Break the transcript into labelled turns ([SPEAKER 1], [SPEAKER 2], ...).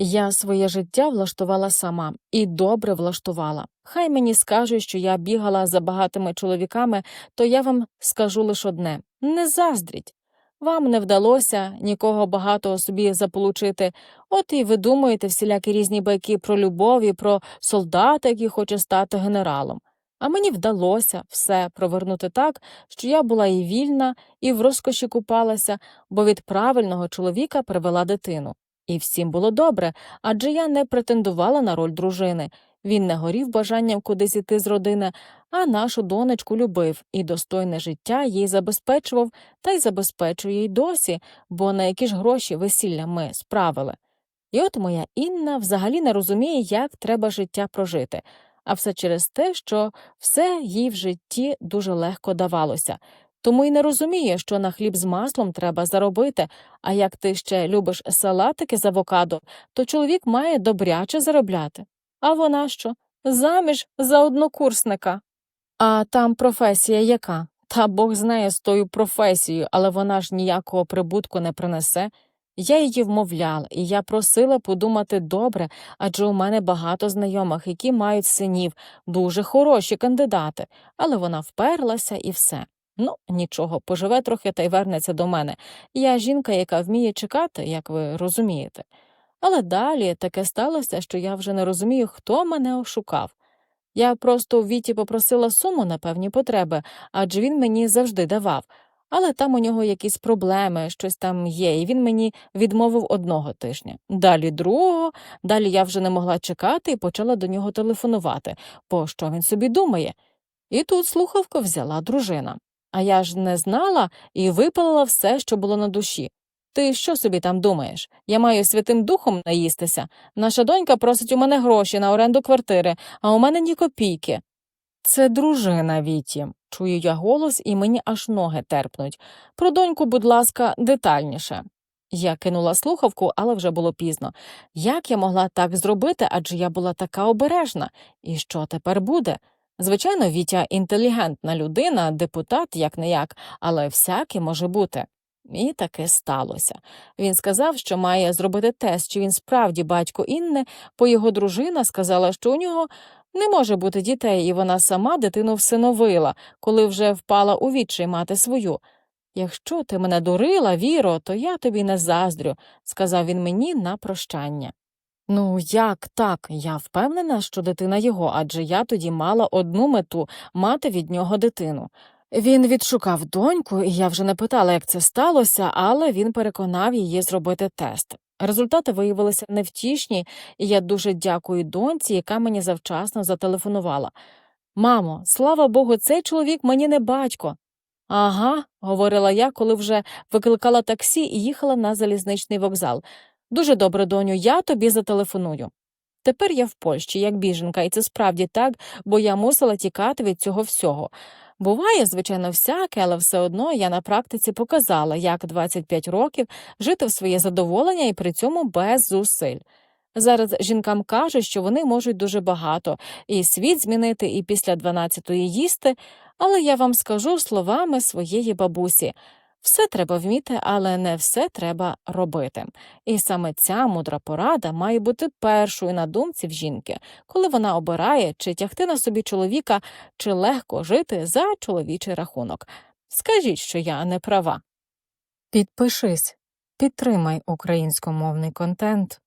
[SPEAKER 1] Я своє життя влаштувала сама і добре влаштувала. Хай мені скажуть, що я бігала за багатими чоловіками, то я вам скажу лише одне не заздріть. Вам не вдалося нікого багатого собі заполучити, от і ви думаєте всілякі різні байки про любов і про солдата, який хоче стати генералом. А мені вдалося все провернути так, що я була і вільна, і в розкоші купалася, бо від правильного чоловіка привела дитину. І всім було добре, адже я не претендувала на роль дружини. Він не горів бажанням кудись іти з родини, а нашу донечку любив і достойне життя їй забезпечував та й забезпечує й досі, бо на які ж гроші весілля ми справили. І от моя Інна взагалі не розуміє, як треба життя прожити, а все через те, що все їй в житті дуже легко давалося. Тому й не розуміє, що на хліб з маслом треба заробити, а як ти ще любиш салатики з авокадо, то чоловік має добряче заробляти. А вона що? Заміж за однокурсника. А там професія яка? Та Бог знає з тою професією, але вона ж ніякого прибутку не принесе. Я її вмовляла, і я просила подумати добре, адже у мене багато знайомих, які мають синів, дуже хороші кандидати, але вона вперлася і все. Ну, нічого, поживе трохи та й вернеться до мене. Я жінка, яка вміє чекати, як ви розумієте. Але далі таке сталося, що я вже не розумію, хто мене ошукав. Я просто у Віті попросила суму на певні потреби, адже він мені завжди давав. Але там у нього якісь проблеми, щось там є, і він мені відмовив одного тижня. Далі другого, далі я вже не могла чекати і почала до нього телефонувати, бо що він собі думає. І тут слухавку взяла дружина. А я ж не знала і випалила все, що було на душі. Ти що собі там думаєш? Я маю святим духом наїстися. Наша донька просить у мене гроші на оренду квартири, а у мене ні копійки. Це дружина Віті. Чую я голос, і мені аж ноги терпнуть. Про доньку, будь ласка, детальніше. Я кинула слухавку, але вже було пізно. Як я могла так зробити, адже я була така обережна. І що тепер буде? Звичайно, Вітя інтелігентна людина, депутат як не як, але всяке може бути. І таке сталося. Він сказав, що має зробити тест, чи він справді батько Інни, бо його дружина сказала, що у нього не може бути дітей, і вона сама дитину всиновила, коли вже впала у відчай мати свою. Якщо ти мене дурила, Віро, то я тобі не заздрю, сказав він мені на прощання. Ну, як так? Я впевнена, що дитина його, адже я тоді мала одну мету мати від нього дитину. Він відшукав доньку, і я вже не питала, як це сталося, але він переконав її зробити тест. Результати виявилися невтішні, і я дуже дякую доньці, яка мені завчасно зателефонувала. Мамо, слава Богу, цей чоловік мені не батько. Ага, говорила я, коли вже викликала таксі і їхала на залізничний вокзал. Дуже добре, доню, я тобі зателефоную. Тепер я в Польщі, як біженка, і це справді так, бо я мусила тікати від цього всього. Буває, звичайно, всяке, але все одно я на практиці показала, як 25 років жити в своє задоволення і при цьому без зусиль. Зараз жінкам кажуть, що вони можуть дуже багато і світ змінити, і після 12-ї їсти, але я вам скажу словами своєї бабусі. Все треба вміти, але не все треба робити. І саме ця мудра порада має бути першою на думці в жінки, коли вона обирає, чи тягти на собі чоловіка, чи легко жити за чоловічий рахунок. Скажіть, що я не права. Підпишись, підтримай українськомовний контент.